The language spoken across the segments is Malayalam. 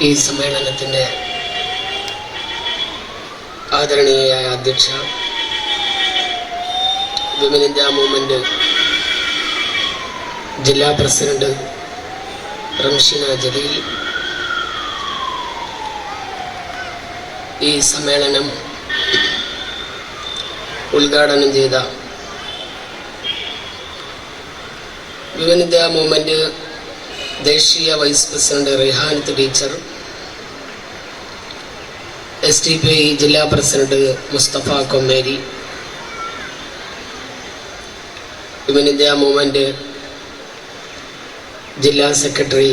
ഈ സമ്മേളനത്തിന്റെ ആദരണീയയായ അധ്യക്ഷ വിമൻ ഇന്ത്യ മൂവ്മെന്റ് ജില്ലാ പ്രസിഡന്റ് റംഷീന ജലീൽ. ഈ സമ്മേളനം ഉദ്ഘാടനം ചെയ്ത വിമൻ ഇന്ത്യ മൂവ്മെന്റ് ദേശീയ vice president Rihanath teacher S T P ജില്ലാ president Musthafa Kommeri. Women India movement ജില്ലാ സെക്രട്ടറി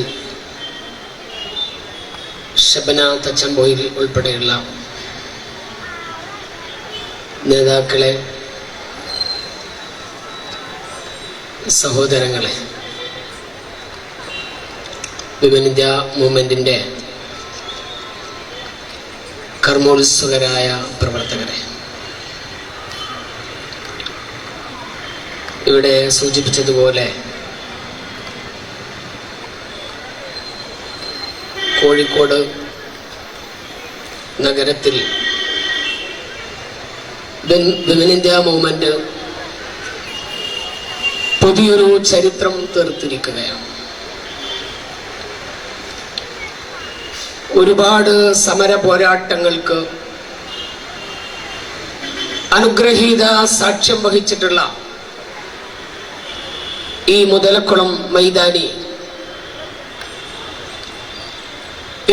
ഷബന തച്ചമ്പോയിൽ ഉൾപ്പെടെയുള്ള നേതാക്കളെ സഹോദരങ്ങളെ. വിമൻ ഇന്ത്യ മൂവ്മെന്റിന്റെ കർമ്മോത്സുകരായ പ്രവർത്തകരെ. ഇവിടെ സൂചിപ്പിച്ചതുപോലെ കോഴിക്കോട് നഗരത്തിൽ വിമൻ ഇന്ത്യ മൂവ്മെന്റ് പുതിയൊരു ചരിത്രം തീർത്തിരിക്കുകയാണ്. ഒരുപാട് സമര പോരാട്ടങ്ങൾക്ക് അനുഗ്രഹീത സാക്ഷ്യം വഹിച്ചിട്ടുള്ള ഈ മുതലക്കുളം മൈതാനി.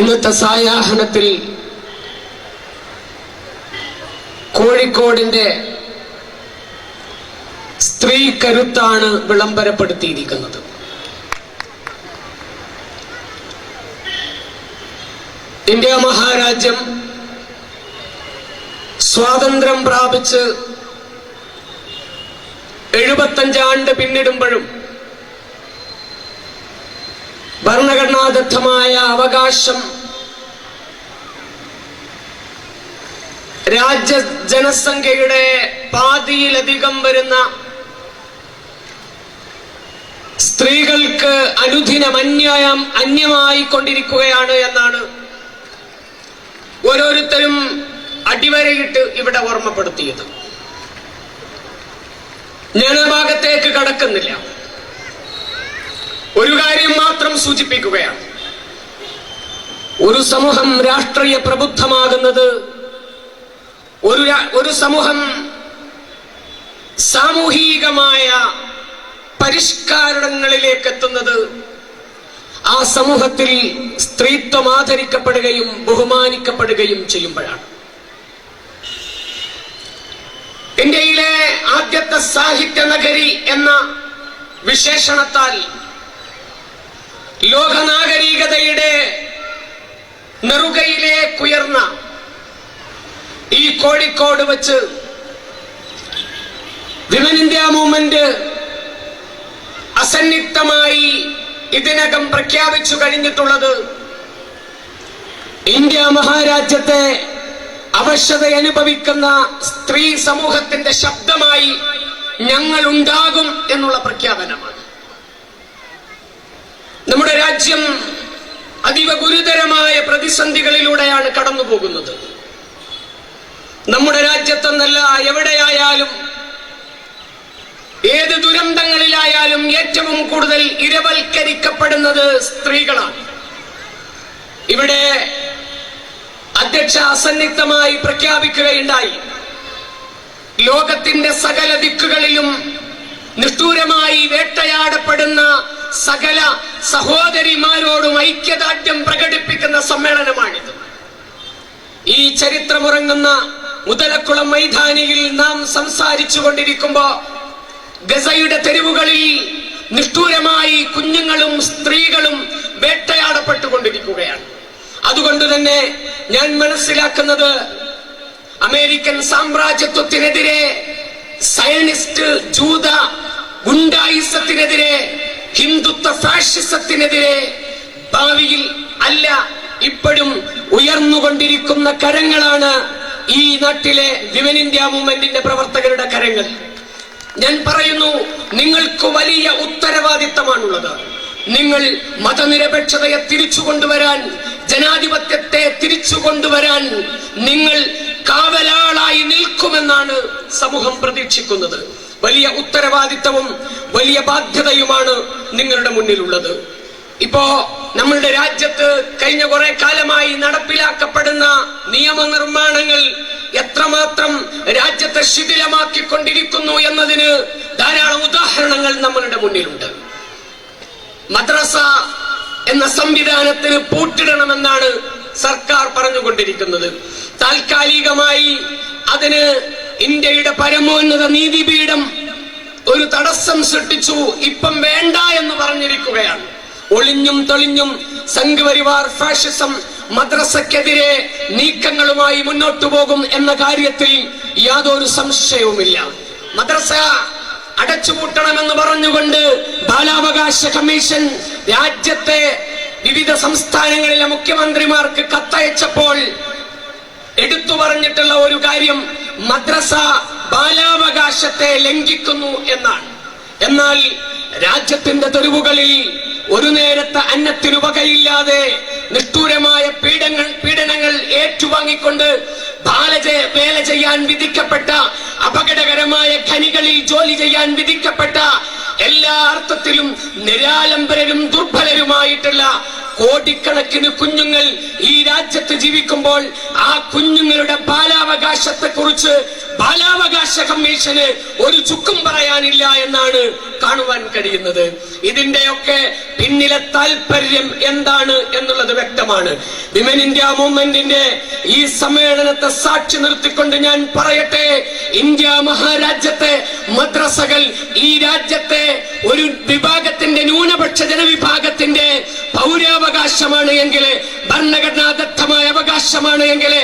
ഇന്നത്തെ സായാഹനത്തിൽ കോഴിക്കോടിന്റെ സ്ത്രീ കരുത്താണ് വിളംബരപ്പെടുത്തിയിരിക്കുന്നത്. ഇന്ത്യ മഹാരാജ്യം സ്വാതന്ത്ര്യം പ്രാപിച്ച് എഴുപത്തഞ്ചാണ്ട് പിന്നിടുമ്പോഴും ഭരണഘടനാദത്തമായ അവകാശം രാജ്യ ജനസംഖ്യയുടെ പാതിയിലധികം വരുന്ന സ്ത്രീകൾക്ക് അനുദിനം അന്യായം അന്യമായിക്കൊണ്ടിരിക്കുകയാണ് എന്നാണ് ഓരോരുത്തരും അടിവരയിട്ട് ഇവിടെ ഓർമ്മപ്പെടുത്തിയത്. ഞാൻ കടക്കുന്നില്ല. ഒരു കാര്യം മാത്രം സൂചിപ്പിക്കുകയാണ്. ഒരു സമൂഹം രാഷ്ട്രീയ പ്രബുദ്ധമാകുന്നത് ഒരു ഒരു സമൂഹം സാമൂഹികമായ പരിഷ്കാരണങ്ങളിലേക്ക് എത്തുന്നത് ആ സമൂഹത്തിൽ സ്ത്രീത്വം ആദരിക്കപ്പെടുകയും ബഹുമാനിക്കപ്പെടുകയും ചെയ്യുമ്പോഴാണ്. ഇന്ത്യയിലെ ആദ്യത്തെ സാഹിത്യ നഗരി എന്ന വിശേഷണത്താൽ ലോകനാഗരികതയുടെ നെറുകയിലേക്കുയർന്ന ഈ കോഴിക്കോട് വച്ച് വിമൻ ഇന്ത്യ മൂവ്മെന്റ് അസന്നിഗ്ധമായി ഇതിനകം പ്രഖ്യാപിച്ചു കഴിഞ്ഞിട്ടുള്ളത് ഇന്ത്യ മഹാരാജ്യത്തെ അവശത അനുഭവിക്കുന്ന സ്ത്രീ സമൂഹത്തിന്റെ ശബ്ദമായി ഞങ്ങൾ ഉണ്ടാകും എന്നുള്ള പ്രഖ്യാപനമാണ്. നമ്മുടെ രാജ്യം അതീവ ഗുരുതരമായ പ്രതിസന്ധികളിലൂടെയാണ് കടന്നു പോകുന്നത് നമ്മുടെ രാജ്യത്തെന്നല്ല എവിടെയായാലും ഏത് ദുരന്തങ്ങളിലായാലും ഏറ്റവും കൂടുതൽ ഇരവൽക്കരിക്കപ്പെടുന്നത് സ്ത്രീകളാണ്. ഇവിടെ അധ്യക്ഷ അസന്നിഗ്ധമായി പ്രഖ്യാപിക്കുകയുണ്ടായി. ലോകത്തിന്റെ സകല ദിക്കുകളിലും നിഷ്ഠൂരമായി വേട്ടയാടപ്പെടുന്ന സകല സഹോദരിമാരോടും ഐക്യദാർഢ്യം പ്രകടിപ്പിക്കുന്ന സമ്മേളനമാണിത്. ഈ ചരിത്രമുറങ്ങുന്ന മുതലക്കുളം മൈതാനിയിൽ നാം സംസാരിച്ചു കൊണ്ടിരിക്കുമ്പോ ഗസയുടെ തെരുവുകളിൽ നിഷ്ഠൂരമായി കുഞ്ഞുങ്ങളും സ്ത്രീകളും വേട്ടയാടപ്പെട്ടുകൊണ്ടിരിക്കുകയാണ്. അതുകൊണ്ട് തന്നെ ഞാൻ മനസ്സിലാക്കുന്നത് അമേരിക്കൻ സാമ്രാജ്യത്വത്തിനെതിരെ സയനിസ്റ്റ് ജൂത ഗുണ്ടായിസത്തിനെതിരെ ഹിന്ദുത്വ ഫാഷിസത്തിനെതിരെ ഭാവിയിൽ അല്ല ഇപ്പോഴും ഉയർന്നുകൊണ്ടിരിക്കുന്ന കരങ്ങളാണ് ഈ നാട്ടിലെ വിമൻ ഇന്ത്യ മൂവ്മെന്റിന്റെ പ്രവർത്തകരുടെ കരങ്ങൾ. ഞാൻ പറയുന്നു നിങ്ങൾക്ക് വലിയ ഉത്തരവാദിത്തമാണുള്ളത്. നിങ്ങൾ മതനിരപേക്ഷതയെ തിരിച്ചു കൊണ്ടുവരാൻ ജനാധിപത്യത്തെ തിരിച്ചു കൊണ്ടുവരാൻ നിങ്ങൾ കാവലാളായി നിൽക്കുമെന്നാണ് സമൂഹം പ്രതീക്ഷിക്കുന്നത്. വലിയ ഉത്തരവാദിത്തവും വലിയ ബാധ്യതയുമാണ് നിങ്ങളുടെ മുന്നിലുള്ളത്. ഇപ്പോ നമ്മളുടെ രാജ്യത്ത് കഴിഞ്ഞ കുറെ കാലമായി നടപ്പിലാക്കപ്പെടുന്ന നിയമനിർമ്മാണങ്ങൾ എത്രമാത്രം രാജ്യത്തെ ശിഥിലമാക്കിക്കൊണ്ടിരിക്കുന്നു എന്നതിന് ധാരാളം ഉദാഹരണങ്ങൾ നമ്മളുടെ മുന്നിലുണ്ട്. മദ്രസ എന്ന സംവിധാനത്തിന് പൂട്ടിടണമെന്നാണ് സർക്കാർ പറഞ്ഞുകൊണ്ടിരിക്കുന്നത്. താൽക്കാലികമായി അതിന് ഇന്ത്യയുടെ പരമോന്നത നീതിപീഠം ഒരു തടസ്സം സൃഷ്ടിച്ചു. ഇപ്പം വേണ്ട എന്ന് പറഞ്ഞിരിക്കുകയാണ്. ഒളിഞ്ഞും തെളിഞ്ഞും സംഘപരിവാർ ഫാഷിസം മദ്രസക്കെതിരെ നീക്കങ്ങളുമായി മുന്നോട്ടു പോകും എന്ന കാര്യത്തിൽ യാതൊരു സംശയവുമില്ല. മദ്രസ അടച്ചുപൂട്ടണമെന്ന് പറഞ്ഞുകൊണ്ട് ബാലാവകാശ കമ്മീഷൻ രാജ്യത്തെ വിവിധ സംസ്ഥാനങ്ങളിലെ മുഖ്യമന്ത്രിമാർക്ക് കത്തയച്ചപ്പോൾ എടുത്തു പറഞ്ഞിട്ടുള്ള ഒരു കാര്യം മദ്രസ ബാലാവകാശത്തെ ലംഘിക്കുന്നു എന്നാണ്. എന്നാൽ രാജ്യത്തിന്റെ തെരുവുകളിൽ ഒരു നേരത്തെ അന്നത്തിനു വകയില്ലാതെ നിഷ്ഠൂരമായ പീഡങ്ങൾ പീഡനങ്ങൾ ഏറ്റുവാങ്ങിക്കൊണ്ട് ബാലജ വേല ചെയ്യാൻ വിധിക്കപ്പെട്ട അപകടകരമായ ഖനികളിൽ ജോലി ചെയ്യാൻ വിധിക്കപ്പെട്ട എല്ലാ അർത്ഥത്തിലും നിരാലംബരരും ദുർബലരുമായിട്ടുള്ള കോടിക്കണക്കിന് കുഞ്ഞുങ്ങൾ ഈ രാജ്യത്ത് ജീവിക്കുമ്പോൾ ആ കുഞ്ഞുങ്ങളുടെ ബാലാവകാശത്തെ കുറിച്ച് ബാലാവകാശ കമ്മീഷന് ഒരു ചുക്കും പറയാനില്ല എന്നാണ് കാണുവാൻ കഴിയുന്നത്. ഇതിന്റെയൊക്കെ പിന്നിലെ താല്പര്യം എന്താണ് എന്നുള്ളത് വ്യക്തമാണ്. വിമൻ ഇന്ത്യ മൂവ്മെന്റിന്റെ ഈ സമ്മേളനത്തെ സാക്ഷി നിർത്തിക്കൊണ്ട് ഞാൻ പറയട്ടെ ഇന്ത്യ മഹാരാജ്യത്തെ മദ്രസകൾ ഈ രാജ്യത്തെ ഒരു വിഭാഗത്തിന്റെ ന്യൂനപക്ഷ ജനവിഭാഗത്തിന്റെ പൗരാവകാശമാണ് എങ്കിൽ ഭരണഘടനാദത്തമായ അവകാശമാണ് എങ്കിൽ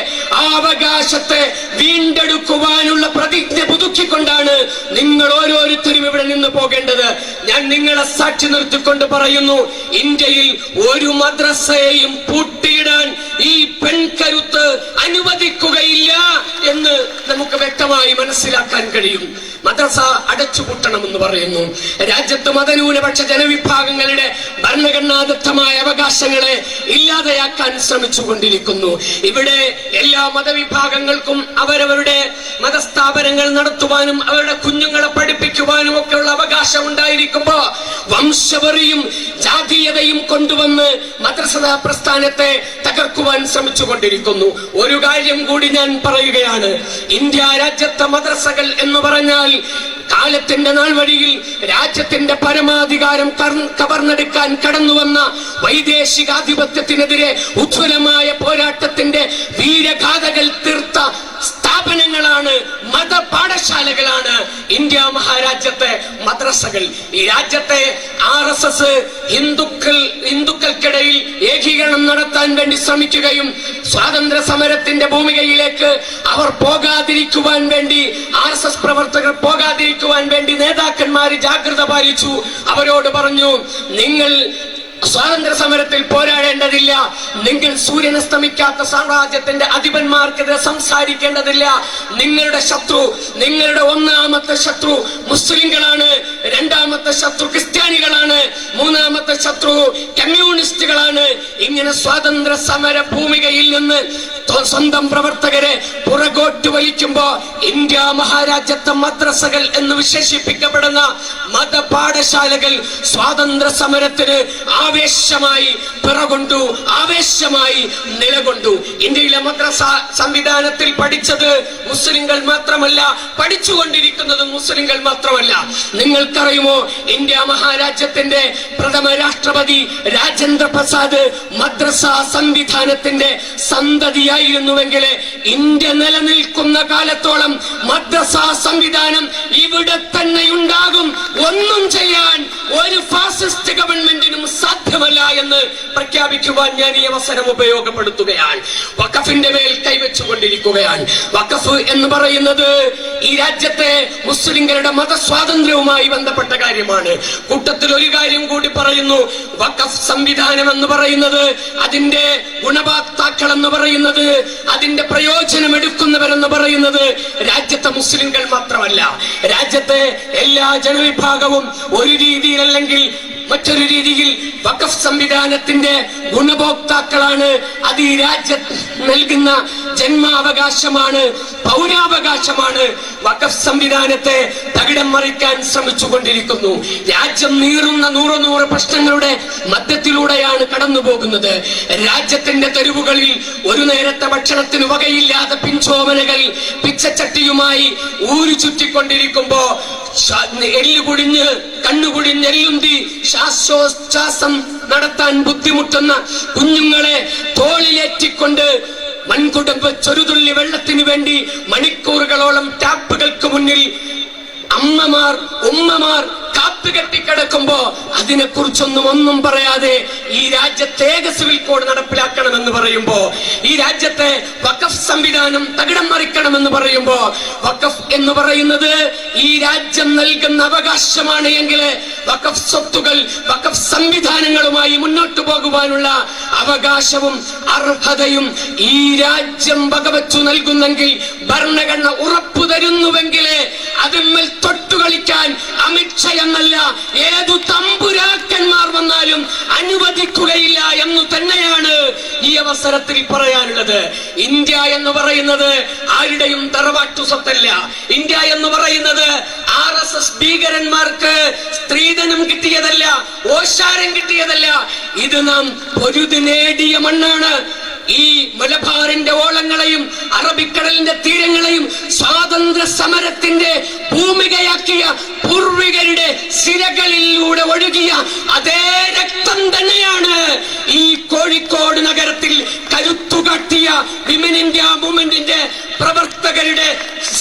ആ അവകാശത്തെ വീണ്ടെടുക്കുവാനുള്ള പ്രതിജ്ഞ പുതുക്കിക്കൊണ്ടാണ് നിങ്ങൾ ഓരോരുത്തരും ഇവിടെ നിന്ന് പോകേണ്ടത്. ഞാൻ നിങ്ങളെ സാക്ഷി നിർത്തിക്കൊണ്ട് പറയുന്നു ഇന്ത്യയിൽ ഒരു മദ്രസയെയും പൂട്ടിയിടാൻ ഈ പെൺകരുത്ത് അനുവദിക്കുകയില്ല എന്ന് നമുക്ക് വ്യക്തമായി മനസ്സിലാക്കാൻ കഴിയും. മദ്രസ അടച്ചുപൂട്ടണമെന്ന് പറയുന്നു. രാജ്യത്ത് മതന്യൂനപക്ഷ ജനവിഭാഗങ്ങളുടെ ഭരണഘടനാദത്തമായ അവകാശങ്ങളെ ഇല്ലാതെയാക്കാൻ ശ്രമിച്ചുകൊണ്ടിരിക്കുന്നു. ഇവിടെ എല്ലാ മതവിഭാഗങ്ങൾക്കും അവരവരുടെ മതസ്ഥാപനങ്ങൾ നടത്തുവാനും അവരുടെ കുഞ്ഞുങ്ങളെ പഠിപ്പിക്കുവാനും ഒക്കെയുള്ള അവകാശം ഉണ്ടായിരിക്കുമ്പോ വംശവറിയും ജാതീയതയും കൊണ്ടുവന്ന് മദ്രസതാ പ്രസ്ഥാനത്തെ തകർക്കുവാൻ ശ്രമിച്ചുകൊണ്ടിരിക്കുന്നു. ഒരു കാര്യം കൂടി ഞാൻ പറയുകയാണ്. ഇന്ത്യ രാജ്യത്തെ മദ്രസകൾ എന്ന് പറഞ്ഞാൽ കാലത്തിന്റെ നാൾ വഴിയിൽ രാജ്യത്തിന്റെ പരമാധികാരം കവർന്നെടുക്കാൻ കടന്നുവന്ന വൈദേശികാധിപത്യത്തിനെതിരെ ഉജ്ജ്വലമായ പോരാട്ടത്തിന്റെ വീരഗാഥകൾ തീർത്ത സ്ഥാപനങ്ങളാണ് മത പാഠശാലകളാണ് ഇന്ത്യ മഹാരാജ്യത്തെ മദ്രസകൾ. ഈ രാജ്യത്തെ ആർ എസ് എസ് ഹിന്ദുക്കൾ ഹിന്ദുക്കൾക്കിടയിൽ ഏകീകരണം നടത്താൻ വേണ്ടി ശ്രമിക്കുകയും സ്വാതന്ത്ര്യ സമരത്തിന്റെ ഭൂമികയിലേക്ക് അവർ പോകാതിരിക്കുവാൻ വേണ്ടി ആർ എസ് എസ് പ്രവർത്തകർ പോകാതിരിക്കുവാൻ വേണ്ടി നേതാക്കന്മാർ ജാഗ്രത പാലിച്ചു. അവരോട് പറഞ്ഞു നിങ്ങൾ സ്വാതന്ത്ര്യ സമരത്തിൽ പോരാടേണ്ടതില്ല. നിങ്ങൾ സൂര്യൻ അസ്തമിക്കാത്ത സാമ്രാജ്യത്തിന്റെ അധിപന്മാർക്കെതിരെ സംസാരിക്കേണ്ടതില്ല. നിങ്ങളുടെ ശത്രു നിങ്ങളുടെ ഒന്നാമത്തെ ശത്രു മുസ്ലിങ്ങളാണ്. രണ്ടാമത്തെ ശത്രു ക്രിസ്ത്യാനികളാണ്. മൂന്നാമത്തെ ശത്രു കമ്മ്യൂണിസ്റ്റുകളാണ്. ഇങ്ങനെ സ്വാതന്ത്ര്യ സമര ഭൂമികയിൽ നിന്ന് സ്വന്തം പ്രവർത്തകരെ പുറകോട്ട് വലിക്കുമ്പോ ഇന്ത്യ മഹാരാജ്യത്തെ മദ്രസകൾ എന്ന് വിശേഷിപ്പിക്കപ്പെടുന്ന മതപാഠശാലകൾ സ്വാതന്ത്ര്യ സമരത്തിന് ആവേശമായി പിറകൊണ്ടു ആവേശമായി നിലകൊണ്ടു. ഇന്ത്യയിലെ മദ്രസ സംവിധാനത്തിൽ പഠിച്ചത് മുസ്ലിങ്ങൾ മാത്രമല്ല പഠിച്ചുകൊണ്ടിരിക്കുന്നത് മുസ്ലിങ്ങൾ മാത്രമല്ല. നിങ്ങൾക്കറിയുമോ ഇന്ത്യ മഹാരാജ്യത്തിന്റെ പ്രഥമ രാഷ്ട്രപതി രാജേന്ദ്ര പ്രസാദ് മദ്രസ സംവിധാനത്തിന്റെ സന്തതിയായിരുന്നുവെങ്കിൽ ഇന്ത്യ നിലനിൽക്കുന്ന കാലത്തോളം മദ്രസ സംവിധാനം ഇവിടെ തന്നെ ഉണ്ടാകും ഒന്നും ചെയ്യാൻ ഒരു ഫാസിസ്റ്റ് ഗവൺമെന്റിനും സാധ്യമല്ല എന്ന് പ്രഖ്യാപിക്കുവാൻ ഞാൻ ഈ അവസരം ഉപയോഗപ്പെടുത്തുകയാണ്. വഖഫിന്റെ മേൽ കൈവച്ചുകൊണ്ടിരിക്കുകയാണ്. വഖഫ് എന്ന് പറയുന്നത് ഈ രാജ്യത്തെ മുസ്ലിങ്ങളുടെ മതസ്വാതന്ത്ര്യവുമായി ബന്ധപ്പെട്ട കാര്യമാണ്. കൂട്ടത്തിൽ ഒരു കാര്യം കൂടി പറയുന്നു. വഖഫ് സംവിധാനം എന്ന് പറയുന്നത് അതിന്റെ ഗുണഭോക്താക്കൾ എന്ന് പറയുന്നത് അതിന്റെ പ്രയോജനം എടുക്കുന്നവരെന്ന് പറയുന്നത് രാജ്യത്തെ മുസ്ലിങ്ങൾ മാത്രമല്ല. രാജ്യത്തെ എല്ലാ ജനവിഭാഗവും ഒരു രീതിയിൽ അല്ലെങ്കിൽ മറ്റൊരു രീതിയിൽ വഖഫ് സംവിധാനത്തിന്റെ ഗുണഭോക്താക്കളാണ്. അത് ഈ രാജ്യം നൽകുന്ന ജന്മാവകാശമാണ് പൗരാവകാശമാണ്. വഖഫ് സംവിധാനത്തെ തകിടം മറിക്കാൻ ശ്രമിച്ചുകൊണ്ടിരിക്കുന്നു. രാജ്യം നീറുന്ന നൂറ് നൂറ് പ്രശ്നങ്ങളുടെ മധ്യത്തിലൂടെയാണ് കടന്നു പോകുന്നത് രാജ്യത്തിന്റെ തെരുവുകളിൽ ഒരു നേരത്തെ ഭക്ഷണത്തിന് വകയില്ലാതെ പിഞ്ചോമനകൾ പിച്ചച്ചട്ടിയുമായി ഊരു ചുറ്റിക്കൊണ്ടിരിക്കുമ്പോ എല്ല് കുടിഞ്ഞ് കണ്ണുപൊടിഞ്ഞ് എല്ലുന്തി ശ്വാസോച്ഛ്വാസം നടത്താൻ ബുദ്ധിമുട്ടുന്ന കുഞ്ഞുങ്ങളെ തോളിലേറ്റിക്കൊണ്ട് മൺകുടുംബ ചൊരുതുള്ളി വെള്ളത്തിന് വേണ്ടി മണിക്കൂറുകളോളം ടാപ്പുകൾക്ക് മുന്നിൽ അമ്മമാർ ഉമ്മമാർ കാത്തുകെട്ടിക്കിടക്കുമ്പോ അതിനെ കുറിച്ചൊന്നും ഒന്നും പറയാതെ ഈ രാജ്യത്തെ സിവിൽ കോഡ് നടപ്പിലാക്കണമെന്ന് പറയുമ്പോ ഈ രാജ്യത്തെ വഖഫ് സംവിധാനം തകിടം മറിക്കണമെന്ന് പറയുമ്പോ വഖഫ് എന്ന് പറയുന്നത് ഈ രാജ്യം നൽകുന്ന അവകാശമാണ് എങ്കിൽ വഖഫ് സ്വത്തുകൾ വഖഫ് സംവിധാനങ്ങളുമായി മുന്നോട്ടു പോകുവാനുള്ള അവകാശവും അർഹതയും ഈ രാജ്യം വകവച്ചു നൽകുന്നെങ്കിൽ ഭരണഘടന ഉറപ്പു തരുന്നുവെങ്കിൽ അതിന്മേൽ തൊട്ടുകളിക്കാൻ അമിത്ഷാ എന്നല്ല ഏതു തമ്പുരാക്കന്മാർ വന്നാലും അനുവദിക്കുകയില്ല എന്ന് തന്നെയാണ് ഈ അവസരത്തിൽ പറയാനുള്ളത്. ഇന്ത്യ എന്ന് പറയുന്നത് ആരുടെയും തറവാട്ടു സ്വത്തല്ല. ഇന്ത്യ എന്ന് പറയുന്നത് ആർ എസ് എസ് ഭീകരന്മാർക്ക് സ്ത്രീധനം കിട്ടിയതല്ല ഓശാരം കിട്ടിയതല്ല. ഇത് നാം പൊരുതി നേടിയ മണ്ണാണ്. ഈ മലബാറിന്റെ ഓളങ്ങളെയും അറബിക്കടലിന്റെ തീരങ്ങളെയും സ്വാതന്ത്ര്യ സമരത്തിന്റെ ഭൂമികയാക്കിയ പൂർവികരുടെ സിരകളിലൂടെ ഒഴുകിയ അതേ രക്തം തന്നെയാണ് ഈ കോഴിക്കോട് നഗരത്തിൽ കരുത്തുകാട്ടിയ വിമൻ ഇന്ത്യ മൂവ്മെന്റിന്റെ പ്രവർത്തകരുടെ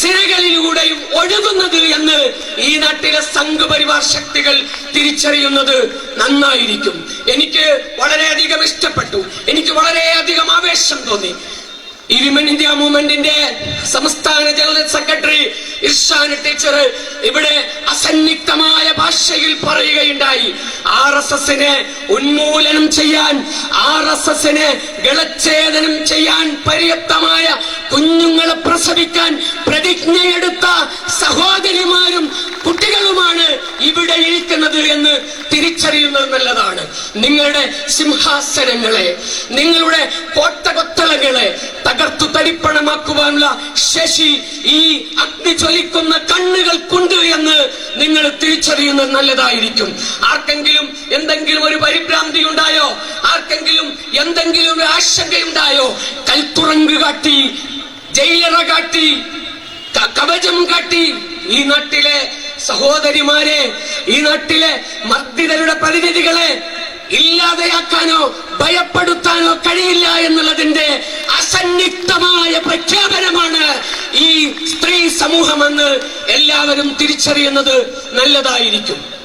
സിരകളിലൂടെയും ഒഴുകുന്നത് എന്ന് ഈ നാട്ടിലെ സംഘപരിവാർ ശക്തികൾ തിരിച്ചറിയുന്നത് നന്നായിരിക്കും. എനിക്ക് വളരെയധികം ഇഷ്ടപ്പെട്ടു. എനിക്ക് വളരെയധികം ആവേശം തോന്നി. ഈ വിമൻ ഇന്ത്യ മൂവ്മെന്റിന്റെ സംസ്ഥാന ജനറൽ സെക്രട്ടറി ഇർഷാൻ ടീച്ചർ ഇവിടെ അസന്നിഗ്ധമായ ഭാഷയിൽ പറയുകയുണ്ടായി. ആർ എസ് എസിനെ ഉന്മൂലനം ചെയ്യാൻ ആർ എസ് എസിനെ ഗളച്ഛേദനം ചെയ്യാൻ പര്യാപ്തമായ കുഞ്ഞുങ്ങളെ പ്രസവിക്കാൻ പ്രതിജ്ഞയെടുത്ത സഹോദരിമാരും കുട്ടികളുമാണ് ഇവിടെ ഇരിക്കുന്നത് എന്ന് തിരിച്ചറിയുന്നത് നല്ലതാണ്. നിങ്ങളുടെ സിംഹാസനങ്ങളെ നിങ്ങളുടെ കോട്ടകൊത്തളങ്ങളെ തകർത്തു തരിപ്പണമാക്കുവാനുള്ള ശശി ഈ അഗ്നി ജ്വലിക്കുന്ന കണ്ണുകൾ കൊണ്ട് എന്ന് നിങ്ങൾ തിരിച്ചറിയുന്നത് നല്ലതായിരിക്കും. ആർക്കെങ്കിലും എന്തെങ്കിലും ഒരു പരിഭ്രാന്തി ഉണ്ടായോ? ആർക്കെങ്കിലും എന്തെങ്കിലും ഒരു ആശങ്കയുണ്ടായോ? കൽത്തുറങ്ക് കാട്ടി ജയിലറ കാട്ടി കവചം കാട്ടി. ഈ നാട്ടിലെ സഹോദരിമാരെ ഈ നാട്ടിലെ മർദ്ദിതരുടെ പ്രതിനിധികളെ ഇല്ലാതെയാക്കാനോ ഭയപ്പെടുത്താനോ കഴിയില്ല എന്നുള്ളതിന്റെ അസന്നിഗ്ധമായ പ്രഖ്യാപനമാണ് ഈ സ്ത്രീ സമൂഹമെന്ന് എല്ലാവരും തിരിച്ചറിയുന്നത് നല്ലതായിരിക്കും.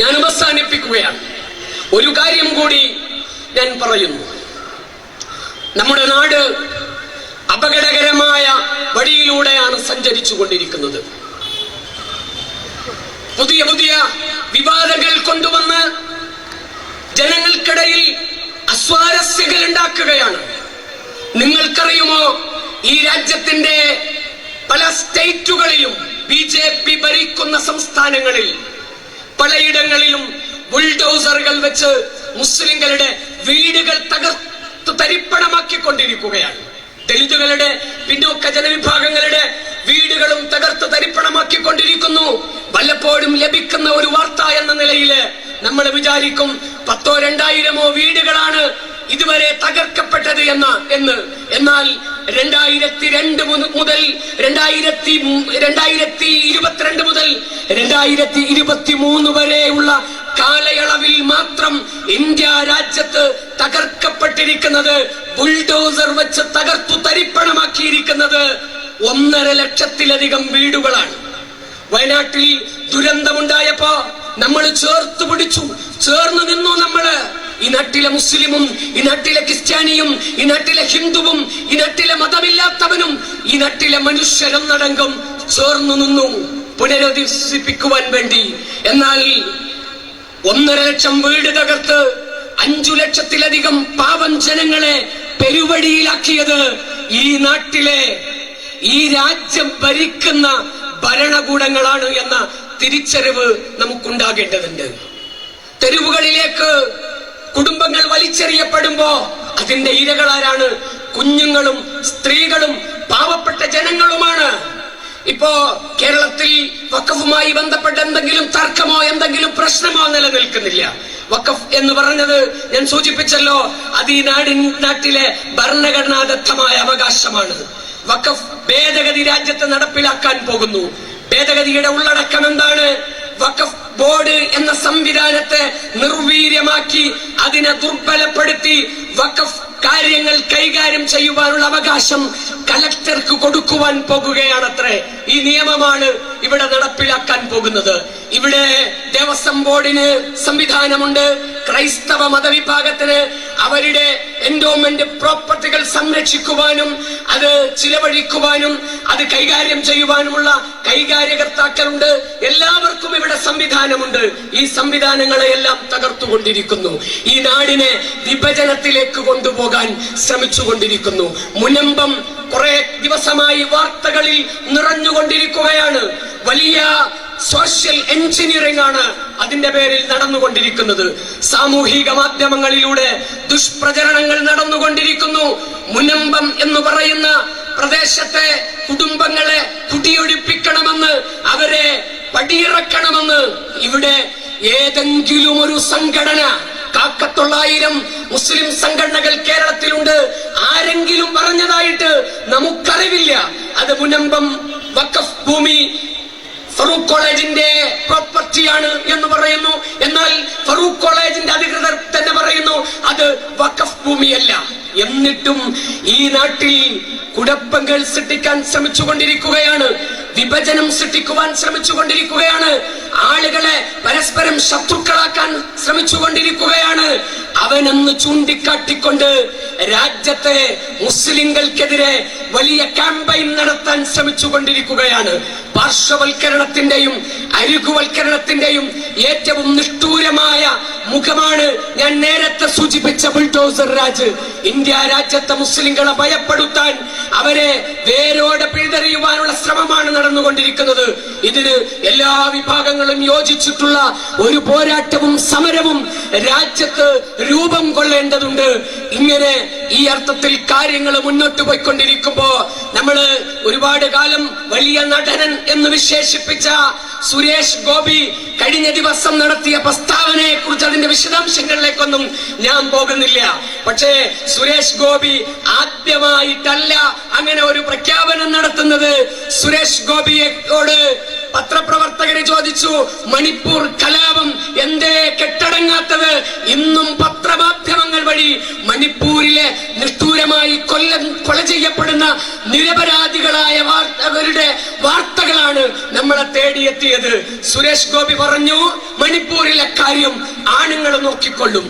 ഞാൻ അവസാനിപ്പിക്കുകയാണ്. ഒരു കാര്യം കൂടി ഞാൻ പറയുന്നു. നമ്മുടെ നാട് അപകടകരമായ വഴിയിലൂടെയാണ് സഞ്ചരിച്ചു കൊണ്ടിരിക്കുന്നത് പുതിയ പുതിയ വിവാദങ്ങൾ കൊണ്ടുവന്ന് ജനങ്ങൾക്കിടയിൽ അസ്വാരസ്യങ്ങൾ ഉണ്ടാക്കുകയാണ്. നിങ്ങൾക്കറിയുമോ ഈ രാജ്യത്തിന്റെ പല സ്റ്റേറ്റുകളിലും ബി ജെ പി ഭരിക്കുന്ന സംസ്ഥാനങ്ങളിൽ പലയിടങ്ങളിലും ബുൾഡോസറുകൾ വെച്ച് മുസ്ലിങ്ങളുടെ വീടുകൾ തകർത്ത് തരിപ്പണമാക്കിക്കൊണ്ടിരിക്കുകയാണ്. ദളിതുകളുടെ പിന്നോക്ക ജനവിഭാഗങ്ങളുടെ വീടുകളും തകർത്ത് തരിപ്പണമാക്കിക്കൊണ്ടിരിക്കുന്നു. വല്ലപ്പോഴും ലഭിക്കുന്ന ഒരു വാർത്ത എന്ന നിലയിൽ നമ്മൾ വിചാരിക്കും പത്തോ രണ്ടായിരമോ വീടുകളാണ് ഇതുവരെ തകർക്കപ്പെട്ടത് എന്ന എന്ന്. എന്നാൽ രണ്ടായിരത്തി രണ്ട് മുത- മുതൽ രണ്ടായിരത്തി രണ്ടായിരത്തി ഇരുപത്തിരണ്ട് മുതൽ രണ്ടായിരത്തി ഇരുപത്തി മൂന്ന് വരെയുള്ള കാലയളവിൽ മാത്രം ഇന്ത്യ രാജ്യത്ത് തകർക്കപ്പെട്ടിരിക്കുന്നത് ബുൾഡോസർ വെച്ച് തകർത്തു തരിപ്പണമാക്കിയിരിക്കുന്നത് ഒന്നര ലക്ഷത്തിലധികം വീടുകളാണ്. വയനാട്ടിൽ ദുരന്തമുണ്ടായപ്പോ നമ്മൾ ചേർത്ത് പിടിച്ചു. ചേർന്ന് നിന്നു നമ്മൾ. ഈ നാട്ടിലെ മുസ്ലിമും ഈ നാട്ടിലെ ക്രിസ്ത്യാനിയും ഈ നാട്ടിലെ ഹിന്ദുവും ഈ നാട്ടിലെ മതമില്ലാത്തവനും ഈ നാട്ടിലെ മനുഷ്യരെന്നടങ്കം ചേർന്നു നിന്നു. പുനരധിവസിപ്പിക്കുവാൻ വേണ്ടി. എന്നാൽ ഒന്നര ലക്ഷം വീട് തകർത്ത് അഞ്ചു ലക്ഷത്തിലധികം പാവം ജനങ്ങളെ പെരുവഴിയിലാക്കിയത് ഈ നാട്ടിലെ ഈ രാജ്യം ഭരിക്കുന്ന ഭരണകൂടങ്ങളാണ് എന്ന തിരിച്ചറിവ് നമുക്കുണ്ടാകേണ്ടതുണ്ട്. തെരുവുകളിലേക്ക് കുടുംബങ്ങൾ വലിച്ചെറിയപ്പെടുമ്പോ അതിന്റെ ഇരകളാരാണ് കുഞ്ഞുങ്ങളും സ്ത്രീകളും പാവപ്പെട്ട ജനങ്ങളുമാണ്. ഇപ്പോ കേരളത്തിൽ വക്കഫുമായി ബന്ധപ്പെട്ട എന്തെങ്കിലും തർക്കമോ എന്തെങ്കിലും പ്രശ്നമോ നിലനിൽക്കുന്നില്ല. വക്കഫ് എന്ന് പറഞ്ഞത് ഞാൻ സൂചിപ്പിച്ചല്ലോ അത് ഈ നാടിൻ നാട്ടിലെ ഭരണഘടനാദത്തമായ അവകാശമാണ്. വക്കഫ് ഭേദഗതി രാജ്യത്തെ നടപ്പിലാക്കാൻ പോകുന്നു. ഭേദഗതിയുടെ ഉള്ളടക്കം എന്താണ്? വഖഫ് ബോർഡ് എന്ന സംവിധാനത്തെ നിർവീര്യമാക്കി അതിനെ ദുർബലപ്പെടുത്തി വഖഫ് കാര്യങ്ങൾ കൈകാര്യം ചെയ്യുവാനുള്ള അവകാശം കലക്ടർക്ക് കൊടുക്കുവാൻ പോകുകയാണത്രേ. ഈ നിയമമാണ് ഇവിടെ നടപ്പിലാക്കാൻ പോകുന്നത്. ഇവിടെ ദേവസ്വം ബോർഡിന് സംവിധാനമുണ്ട്. ക്രൈസ്തവ മതവിഭാഗത്തിന് അവരുടെ എൻഡോമെന്റ് പ്രോപ്പർട്ടികൾ സംരക്ഷിക്കുവാനും അത് ചിലവഴിക്കുവാനും അത് കൈകാര്യം ചെയ്യുവാനുമുള്ള കൈകാര്യകർത്താക്കളുണ്ട്. എല്ലാവർക്കും ഇവിടെ സംവിധാനമുണ്ട്. ഈ സംവിധാനങ്ങളെയെല്ലാം തകർത്തുകൊണ്ടിരിക്കുന്നു. ഈ നാടിനെ വിഭജനത്തിലേക്ക് കൊണ്ടുപോകാൻ ശ്രമിച്ചുകൊണ്ടിരിക്കുന്നു. മുനമ്പം കുറെ ദിവസമായി വാർത്തകളിൽ നിറഞ്ഞുകൊണ്ടിരിക്കുകയാണ്. വലിയ സോഷ്യൽ എഞ്ചിനീയറിംഗ് ആണ് അതിന്റെ പേരിൽ നടന്നുകൊണ്ടിരിക്കുന്നത്. സാമൂഹിക മാധ്യമങ്ങളിലൂടെ ദുഷ്പ്രചരണങ്ങൾ നടന്നുകൊണ്ടിരിക്കുന്നു. മുനമ്പം എന്ന് പറയുന്ന പ്രദേശത്തെ കുടുംബങ്ങളെ കുടിയൊഴിപ്പിക്കണമെന്ന് അവരെ പടിയിറക്കണമെന്ന് ഇവിടെ ഏതെങ്കിലും ഒരു സംഘടന കാക്കത്തൊള്ളായിരം മുസ്ലിം സംഘടനകൾ കേരളത്തിലുണ്ട്. ആരെങ്കിലും പറഞ്ഞതായിട്ട് നമുക്കറിവില്ല. അത് മുനമ്പം വക്കഫ് ഭൂമി ഫറൂഖ് കോളേജിന്റെ പ്രോപ്പർട്ടിയാണ് എന്ന് പറയുന്നു. എന്നാൽ ഫറൂഖ് കോളേജിന്റെ അധികൃതർ തന്നെ പറയുന്നു അത് വഖഫ് ഭൂമിയല്ല. എന്നിട്ടും ഈ നാട്ടിൽ കുടപ്പങ്ങൾ സൃഷ്ടിക്കാൻ ശ്രമിച്ചുകൊണ്ടിരിക്കുകയാണ്. വിഭജനം സൃഷ്ടിക്കുവാൻ ശ്രമിച്ചുകൊണ്ടിരിക്കുകയാണ്. ആളുകളെ പരസ്പരം ശത്രുക്കളാക്കാൻ ശ്രമിച്ചുകൊണ്ടിരിക്കുകയാണ്. അവനെന്ന് ചൂണ്ടിക്കാട്ടിക്കൊണ്ട് രാജ്യത്തെ മുസ്ലിങ്ങൾക്കെതിരെ വലിയ ക്യാമ്പയിൻ നടത്താൻ ശ്രമിച്ചുകൊണ്ടിരിക്കുകയാണ്. പാർശ്വവൽക്കരണത്തിന്റെയും അരികുവൽക്കരണത്തിന്റെയും ഏറ്റവും നിഷ്ഠൂരമായ മുഖമാണ് ഞാൻ നേരത്തെ സൂചിപ്പിച്ച ബുൾഡോസർ രാജ്. ഇന്ത്യ രാജ്യത്തെ മുസ്ലിങ്ങളെ ഭയപ്പെടുത്താൻ അവരെ വേരോടെ പിഴുതെറിയുവാനുള്ള ശ്രമമാണ് നടന്നുകൊണ്ടിരിക്കുന്നത്. ഇതിന് എല്ലാ വിഭാഗങ്ങളും യോജിച്ചിട്ടുള്ള ഒരു പോരാട്ടവും സമരവും രാജ്യത്ത് രൂപം കൊള്ളേണ്ടതുണ്ട്. ഇങ്ങനെ ഈ അർത്ഥത്തിൽ കാര്യങ്ങൾ മുന്നോട്ട് പോയിക്കൊണ്ടിരിക്കുമ്പോ നമ്മൾ ഒരുപാട് കാലം വലിയ നടനൻ എന്ന് വിശേഷിപ്പിച്ച സുരേഷ് ഗോപി കഴിഞ്ഞ ദിവസം നടത്തിയ പ്രസ്താവനയെ കുറിച്ച് അതിന്റെ വിശദാംശങ്ങളിലേക്കൊന്നും ഞാൻ പോകുന്നില്ല. പക്ഷേ സുരേഷ് ഗോപി ആദ്യമായിട്ടല്ല അങ്ങനെ ഒരു പ്രഖ്യാപനം നടത്തുന്നത്. സുരേഷ് ഗോപിയോട് പത്രപ്രവർത്തകരെ ചോദിച്ചു മണിപ്പൂർ കലാപം എന്തേ കെട്ടടങ്ങാത്തത്? ഇന്നും പത്രമാധ്യമങ്ങൾ വഴി മണിപ്പൂരിലെ നിഷ്ഠൂരമായി കൊല്ലം കൊല ചെയ്യപ്പെടുന്ന നിരപരാധികളായ വാർത്തകരുടെ നമ്മളെ തേടിയെത്തിയത് സുരേഷ് ഗോപി പറഞ്ഞു മണിപ്പൂരിലെ കാര്യം ആണുങ്ങൾ നോക്കിക്കൊള്ളും.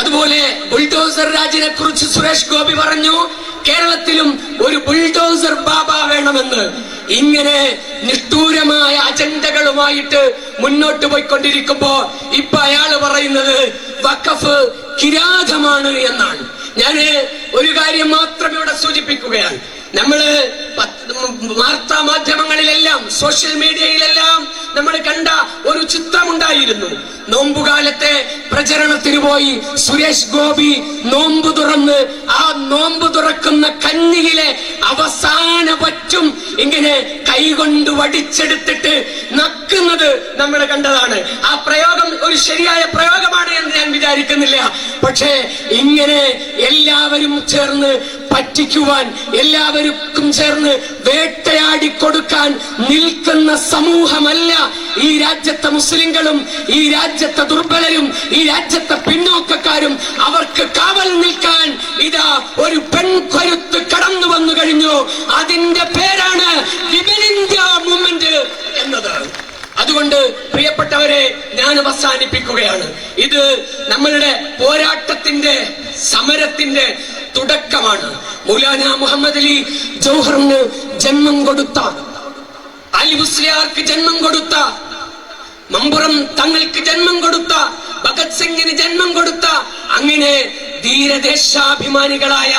അതുപോലെ ബുൾഡോസർ രാജിനെ കുറിച്ച് സുരേഷ് ഗോപി പറഞ്ഞു കേരളത്തിലും ഒരു ബുൾഡോസർ ബാബ വേണമെന്ന്. ഇങ്ങനെ നിഷ്ഠൂരമായ അജണ്ടകളുമായിട്ട് മുന്നോട്ട് പോയിക്കൊണ്ടിരിക്കുമ്പോ ഇപ്പൊ അയാൾ പറയുന്നത് വഖഫ് കിരാതമാണ് എന്നാണ്. ഞാൻ ഒരു കാര്യം മാത്രം ഇവിടെ സൂചിപ്പിക്കുകയാണ്. നമ്മൾ വാർത്താ മാധ്യമങ്ങളിലെല്ലാം സോഷ്യൽ മീഡിയയിലെല്ലാം നമ്മൾ കണ്ട ഒരു ചിത്രമുണ്ടായിരുന്നു. നോമ്പുകാലത്തെ പ്രചരണത്തിന് പോയി സുരേഷ് ഗോപി നോമ്പ് തുറന്ന് ആ നോമ്പ് തുറക്കുന്ന കഞ്ഞിയിലെ അവസാന പറ്റും ഇങ്ങനെ കൈകൊണ്ട് വടിച്ചെടുത്തിട്ട് നക്കുന്നത് നമ്മൾ കണ്ടതാണ്. ആ പ്രയോഗം ഒരു ശരിയായ പ്രയോഗമാണ് എന്ന് ഞാൻ വിചാരിക്കുന്നില്ല. പക്ഷേ ഇങ്ങനെ എല്ലാവരും ചേർന്ന് പറ്റിക്കുവാൻ എല്ലാവർക്കും ചേർന്ന് വേട്ടയാടി കൊടുക്കാൻ നിൽക്കുന്ന സമൂഹമല്ല ഈ രാജ്യത്തെ മുസ്ലിങ്ങളും ഈ രാജ്യത്തെ ദുർബലരും ഈ രാജ്യത്തെ പിന്നോക്കക്കാരും. അവർക്ക് കാവൽ നിൽക്കാൻ ഇതാ ഒരു പെൺകരുത്ത് കടന്നു വന്നു കഴിഞ്ഞു. അതിന്റെ പേരാണ് വിമൻ ഇന്ത്യ മൂവ്മെന്റ് എന്നത്. അതുകൊണ്ട് പ്രിയപ്പെട്ടവരെ ഞാൻ അവസാനിപ്പിക്കുകയാണ്. ഇത് നമ്മളുടെ പോരാട്ടത്തിന്റെ സമരത്തിന്റെ തുടക്കമാണ്. മൗലാന മുഹമ്മദ് അലി ജൗഹറിന് ജന്മം കൊടുത്ത അലി മുസ്ലിയാർക്ക് ജന്മം കൊടുത്ത മമ്പുറം തങ്ങൾക്ക് ജന്മം കൊടുത്ത ഭഗത് സിംഗിന് ജന്മം കൊടുത്ത അങ്ങനെ ധീരദേശാഭിമാനികളായ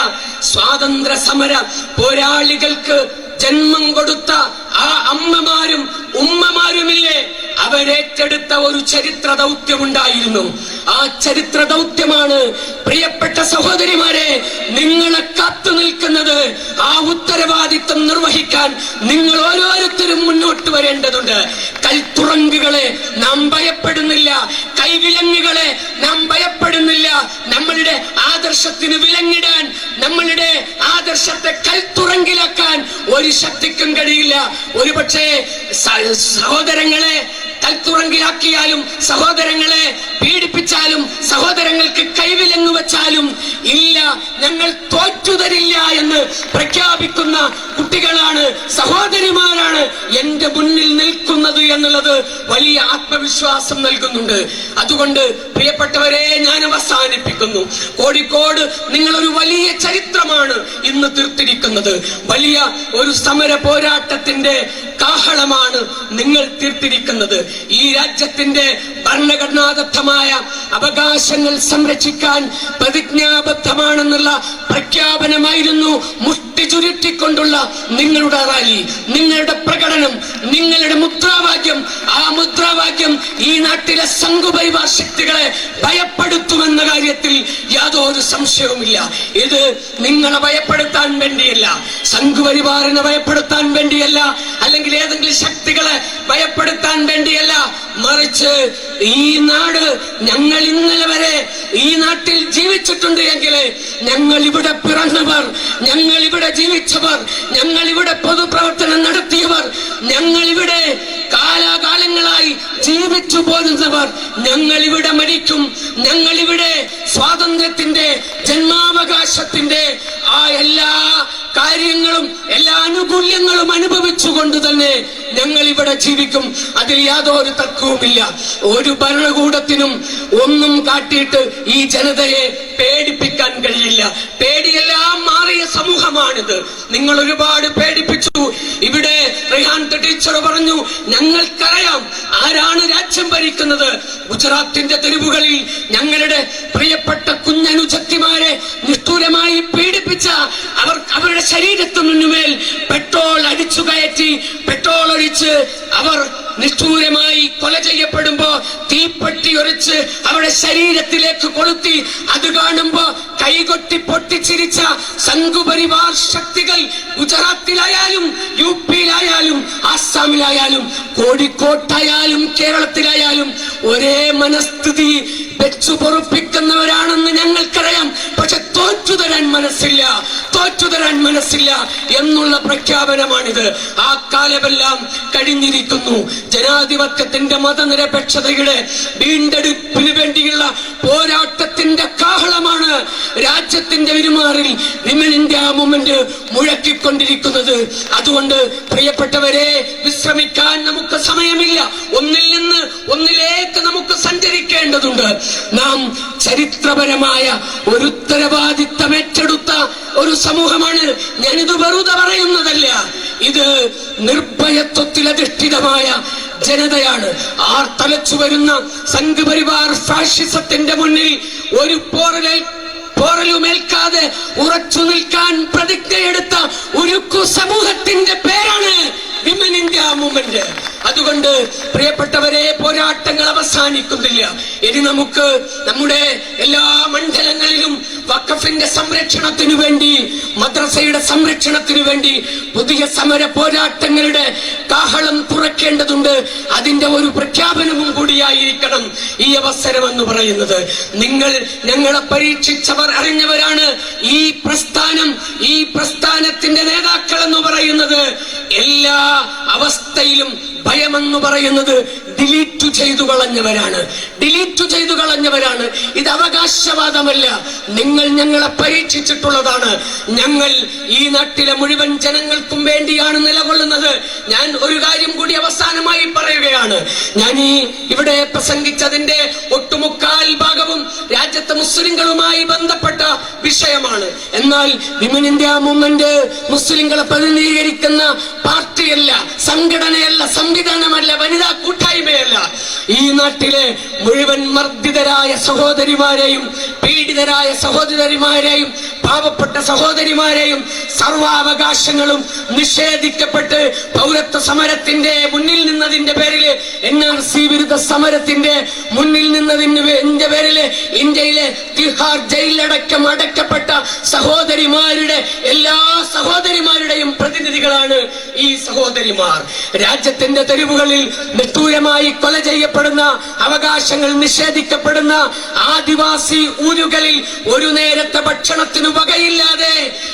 സ്വാതന്ത്ര്യ സമര പോരാളികൾക്ക് ജന്മം കൊടുത്ത ആ അമ്മമാരും ഉമ്മമാരുമില്ലേ? അവരേറ്റെടുത്ത ഒരു ചരിത്ര ദൗത്യമുണ്ടായിരുന്നു. ആ ചരിത്ര ദൗത്യമാണ് പ്രിയപ്പെട്ട സഹോദരിമാരെ നിങ്ങളെ കാത്തു നിൽക്കുന്നത് ആ ഉത്തരവാദിത്വം നിർവഹിക്കാൻ നിങ്ങൾ ഓരോരുത്തരും മുന്നോട്ട് വരേണ്ടതുണ്ട്. കൽത്തുറങ്കുകളെ നാം ഭയപ്പെടുന്നില്ല കൈവിലങ്ങുകളെ നാം ഭയപ്പെടുന്നില്ല. നമ്മളുടെ ആദർശത്തിന് വിലങ്ങിടാൻ നമ്മളുടെ ആദർശത്തെ കൽത്തുറങ്കിലാക്കാൻ ഒരു ശക്തിക്കും കഴിയില്ല. ഒരുപക്ഷെ സഹോദരങ്ങളെ കൽത്തുറങ്കിലാക്കിയാലും സഹോദരങ്ങളെ പീഡിപ്പിച്ചാലും സഹോദരങ്ങൾക്ക് കൈവിലെന്ന് വെച്ചാലും ഇല്ല ഞങ്ങൾ തോറ്റുതരില്ല എന്ന് പ്രഖ്യാപിക്കുന്ന കുട്ടികളാണ് സഹോദരിമാരാണ് എന്റെ മുന്നിൽ നിൽക്കുന്നത് എന്നുള്ളത് വലിയ ആത്മവിശ്വാസം നൽകുന്നുണ്ട്. അതുകൊണ്ട് പ്രിയപ്പെട്ടവരെ ഞാൻ അവസാനിപ്പിക്കുന്നു. കോഴിക്കോട് നിങ്ങളൊരു വലിയ ചരിത്രമാണ് ഇന്ന് തീർത്തിരിക്കുന്നത്. വലിയ ഒരു സമര പോരാട്ടത്തിന്റെ കാഹളമാണ് നിങ്ങൾ തീർത്തിരിക്കുന്നത്. ഈ രാജ്യത്തിന്റെ ഭരണഘടനാദത്തമായ അവകാശങ്ങൾ സംരക്ഷിക്കാൻ പ്രതിജ്ഞാബദ്ധമാണെന്നുള്ള പ്രഖ്യാപനമായിരുന്നു മുഷ്ടി ചുരുട്ടിക്കൊണ്ടുള്ള നിങ്ങളുടെ റാലി. നിങ്ങളുടെ പ്രകടനം നിങ്ങളുടെ മുദ്രാവാക്യം ആ മുദ്രാവാക്യം ഈ നാട്ടിലെ സംഘപരിവാർ ശക്തികളെ ഭയപ്പെടുത്തുമെന്ന കാര്യത്തിൽ യാതൊരു സംശയവുമില്ല. ഇത് നിങ്ങളെ ഭയപ്പെടുത്താൻ വേണ്ടിയല്ല സംഘപരിവാറിനെ ഭയപ്പെടുത്താൻ വേണ്ടിയല്ല അല്ലെങ്കിൽ ഏതെങ്കിലും ശക്തികളെ ഭയപ്പെടുത്താൻ വേണ്ടിയല്ല. മറിച്ച് ഈ നാട് ഞങ്ങൾ ഇന്നലെ വരെ ഈ നാട്ടിൽ ജീവിച്ചിട്ടുണ്ട് എങ്കിൽ ഞങ്ങൾ ഇവിടെ പിറന്നവർ ഞങ്ങൾ ഇവിടെ ജീവിച്ചവർ ഞങ്ങൾ ഇവിടെ പൊതുപ്രവർത്തനം നടത്തിയവർ ഞങ്ങൾ ഇവിടെ കാലാകാലങ്ങളായി ജീവിച്ചു പോരുന്നവർ ഞങ്ങൾ ഇവിടെ മരിക്കും ഞങ്ങൾ ഇവിടെ സ്വാതന്ത്ര്യത്തിന്റെ ജന്മാവകാശത്തിന്റെ ആ എല്ലാ കാര്യങ്ങളും എല്ലാ ആനുകൂല്യങ്ങളും അനുഭവിച്ചുകൊണ്ട് തന്നെ ഞങ്ങൾ ഇവിടെ ജീവിക്കും. അതിൽ യാതൊരു തർക്കവുമില്ല. ഒരു ഭരണകൂടത്തിനും ഒന്നും കാട്ടിയിട്ട് ഈ ജനതയെ പേടിപ്പിക്കാൻ കഴിയില്ല. പേടിയെല്ലാം മാറിയ സമൂഹമാണിത്. നിങ്ങൾ ഒരുപാട് പേടിപ്പിച്ചു. ഇവിടെ ടീച്ചർ പറഞ്ഞു ഞങ്ങൾക്കറിയാം ആരാണ് രാജ്യം ഭരിക്കുന്നത്. ഗുജറാത്തിന്റെ തെരുവുകളിൽ ഞങ്ങളുടെ പ്രിയപ്പെട്ട കുഞ്ഞനുജത്തിമാരെ നിഷ്ഠൂരമായി ഒഴിച്ച് അവർ നിഷ്ഠൂരമായി കൊല ചെയ്യപ്പെടുമ്പോ തീപ്പെട്ടി ഒരച്ച് അവരുടെ ശരീരത്തിലേക്ക് കൊളുത്തി അത് കാണുമ്പോ കൈകൊട്ടി പൊട്ടിച്ചിരിച്ച സംഘുപരിവാർ ശക്തികൾ ഗുജറാത്തിലായാലും യു പിയിലായാലും ആസാമിലായാലും കോഴിക്കോട്ടായാലും കേരളത്തിലായാലും ഒരേ മനസ്ഥിതി വെച്ചു പൊറുപ്പിക്കുന്നവരാണെന്ന് ഞങ്ങൾക്കറിയാം. പക്ഷെ തോറ്റു തരാൻ മനസ്സില്ല തോറ്റു തരാൻ മനസ്സില്ല എന്നുള്ള പ്രഖ്യാപനമാണിത്. ആ കാലമെല്ലാം കഴിഞ്ഞിരിക്കുന്നു. ജനാധിപത്യത്തിന്റെ മതനിരപേക്ഷതയുടെ വീണ്ടെടുപ്പിന് വേണ്ടിയുള്ള പോരാട്ടത്തിന്റെ കാഹളമാണ് രാജ്യത്തിന്റെ പെരുമാറിൽ വിമൻ ഇന്ത്യ മൂവ്മെന്റ് മുഴക്കിക്കൊണ്ടിരിക്കുന്നത്. അതുകൊണ്ട് പ്രിയപ്പെട്ടവരെ വിശ്രമിക്കാൻ നമുക്ക് സമയമില്ല. ഒന്നിൽ നിന്ന് ഒന്നിലേക്ക് നമുക്ക് സഞ്ചരിക്കേണ്ടതുണ്ട്. നാം ചരിത്രപരമായ ഒരു ഉത്തരവാദിത്തം ഏറ്റെടുത്ത ഒരു സമൂഹമാണ് ഞാനിത് വെറുതെ പറയുന്നതല്ല. ഇത് നിർഭയത്വത്തിലധിഷ്ഠിതമായ ജനതയാണ്. ആർ തലച്ചു വരുന്ന സംഘപരിവാർ ഫാഷിസത്തിന്റെ മുന്നിൽ ഒരു പോറലെ പോറലുമേൽക്കാതെ ഉറച്ചു നിൽക്കാൻ പ്രതിജ്ഞയെടുത്ത ഒരു സമൂഹത്തിന്റെ പേരാണ് വിമൻ ഇന്ത്യ മൂവ്മെന്റ് അതുകൊണ്ട് പ്രിയപ്പെട്ടവരെ പോരാട്ടങ്ങൾ അവസാനിക്കുന്നില്ല. ഇനി നമുക്ക് നമ്മുടെ എല്ലാ മണ്ഡലങ്ങളിലും വക്കഫിന്റെ സംരക്ഷണത്തിനു വേണ്ടി മദ്രസയുടെ സംരക്ഷണത്തിനു വേണ്ടി പുതിയ സമര പോരാട്ടങ്ങളുടെ കാഹളം തുറക്കേണ്ടതുണ്ട്. അതിന്റെ ഒരു പ്രഖ്യാപനവും കൂടിയായിരിക്കണം ഈ അവസരം എന്ന് പറയുന്നത്. നിങ്ങൾ ഞങ്ങളെ പരീക്ഷിച്ചവർ അറിഞ്ഞവരാണ് ഈ പ്രസ്ഥാനം ഈ പ്രസ്ഥാനത്തിന്റെ നേതാക്കൾ എന്ന് പറയുന്നത്. എല്ലാ അവസ്ഥയിലും ഭയമെന്ന് പറയുന്നത് ഡിലീറ്റ് ചെയ്തു കളഞ്ഞവരാണ്. ഡിലീറ്റ് ചെയ്തു കളഞ്ഞവരാണ്. ഇത് അവകാശവാദമല്ല. നിങ്ങൾ ഞങ്ങളെ പരീക്ഷിച്ചിട്ടുള്ളതാണ്. ഞങ്ങൾ ഈ നാട്ടിലെ മുഴുവൻ ജനങ്ങൾക്കും വേണ്ടിയാണ് നിലകൊള്ളുന്നത്. ഞാൻ ഒരു കാര്യം കൂടി അവസാനമായി പറയുകയാണ്. ഞാൻ ഈ ഇവിടെ പ്രസംഗിച്ചതിന്റെ ഒട്ടുമുക്കാൽ ഭാഗവും രാജ്യത്തെ മുസ്ലിങ്ങളുമായി ബന്ധപ്പെട്ട വിഷയമാണ്. എന്നാൽ വിമൻ ഇന്ത്യ മൂവ്മെന്റ് മുസ്ലിങ്ങളെ പ്രതിനിധീകരിക്കുന്ന പാർട്ടിയല്ല സംഘടനയല്ല സംവിധാനമല്ല വനിതാ കൂട്ടായ്മയല്ല ഈ നാട്ടിലെ മുഴുവൻ മർദ്ദിതരായ സഹോദരിമാരെയും പീഡിതരായ സഹോദരിമാരെയും പാവപ്പെട്ട സഹോദരിമാരെയും സർവാവകാശങ്ങളും നിഷേധിക്കപ്പെട്ട് പൗരത്വ സമരത്തിന്റെ മുന്നിൽ നിന്നതിന്റെ പേരിൽ എൻ ആർ സി വിരുദ്ധ സമരത്തിന്റെ മുന്നിൽ നിന്നതിന്റെ പേരിൽ ഇന്ത്യയിലെ തിഹാർ ജയിലടക്കം അടക്കപ്പെട്ട സഹോദരിമാരുടെ എല്ലാ സഹോദരിമാരുടെയും പ്രതിനിധികളാണ് ഈ സഹോദരിമാർ. രാജ്യത്തിന്റെ തെരുവുകളിൽ നിഷ്ഠൂരമായി കൊല ചെയ്യപ്പെടുന്ന അവകാശങ്ങൾ നിഷേധിക്കപ്പെടുന്ന ആദിവാസി ഊരുകളിൽ ഒരു നേരത്തെ ഭക്ഷണത്തിനു വകയില്ലാതെ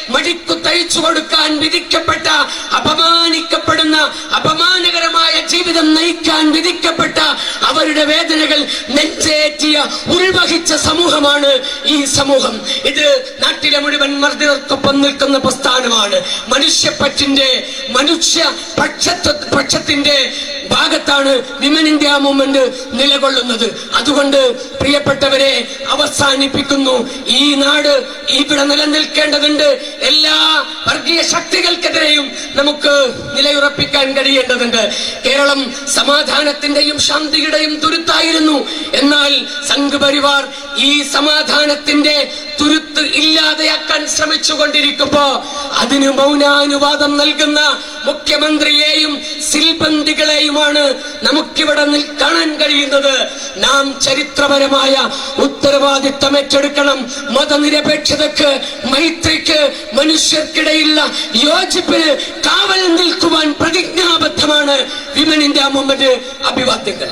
മടിക്കു തയ്ച്ചു കൊടുക്കാൻ വിധിക്കപ്പെട്ട അപമാനിക്കപ്പെടുന്ന അപമാനകരമായ ജീവിതം നയിക്കാൻ വിധിക്കപ്പെട്ട അവരുടെ വേദനകൾ നെഞ്ചേറ്റിയ ഉൾവഹിച്ച സമൂഹമാണ് ഈ സമൂഹം. ഇത് നാട്ടിലെ മുഴുവൻ മർദ്ദിതർക്കൊപ്പം നിൽക്കുന്ന പ്രസ്ഥാനമാണ്. മനുഷ്യപ്പറ്റിന്റെ മനുഷ്യ പക്ഷത്വ പക്ഷത്തിന്റെ ഭാഗത്താണ് വിമൻ ഇന്ത്യ മൂവ്മെന്റ് നിലകൊള്ളുന്നത്. അതുകൊണ്ട് പ്രിയപ്പെട്ടവരെ അവസാനിപ്പിക്കുന്നു. ഈ നാട് ഇവിടെ നിലനിൽക്കേണ്ടതുണ്ട്. എല്ലാ വർഗീയ ശക്തികൾക്കെതിരെയും നമുക്ക് നിലയുറപ്പിക്കാൻ കഴിയേണ്ടതുണ്ട്. കേരളം സമാധാനത്തിന്റെയും ശാന്തിയുടെയും തുരുത്തായിരുന്നു. എന്നാൽ സംഘപരിവാർ ഈ സമാധാനത്തിന്റെ തുരുത്ത് ഇല്ലാതെയാക്കാൻ ശ്രമിച്ചുകൊണ്ടിരിക്കുമ്പോ അതിന് മൗനാനുവാദം നൽകുന്ന മുഖ്യമന്ത്രിയെയും സിൽബന്ദികളെയുമാണ് നമുക്കിവിടെ കാണാൻ കഴിയുന്നത്. നാം ചരിത്രപരമായ ഉത്തരവാദിത്തം ഏറ്റെടുക്കണം മതനിരപേക്ഷതക്ക് മൈത്രിക്ക് മനുഷ്യർക്കിടയിലുള്ള യോജിപ്പിന് കാവൽ നിൽക്കുവാൻ പ്രതിജ്ഞാബദ്ധമാണ് വിമൻ ഇന്ത്യ അഭിവാദ്യങ്ങൾ.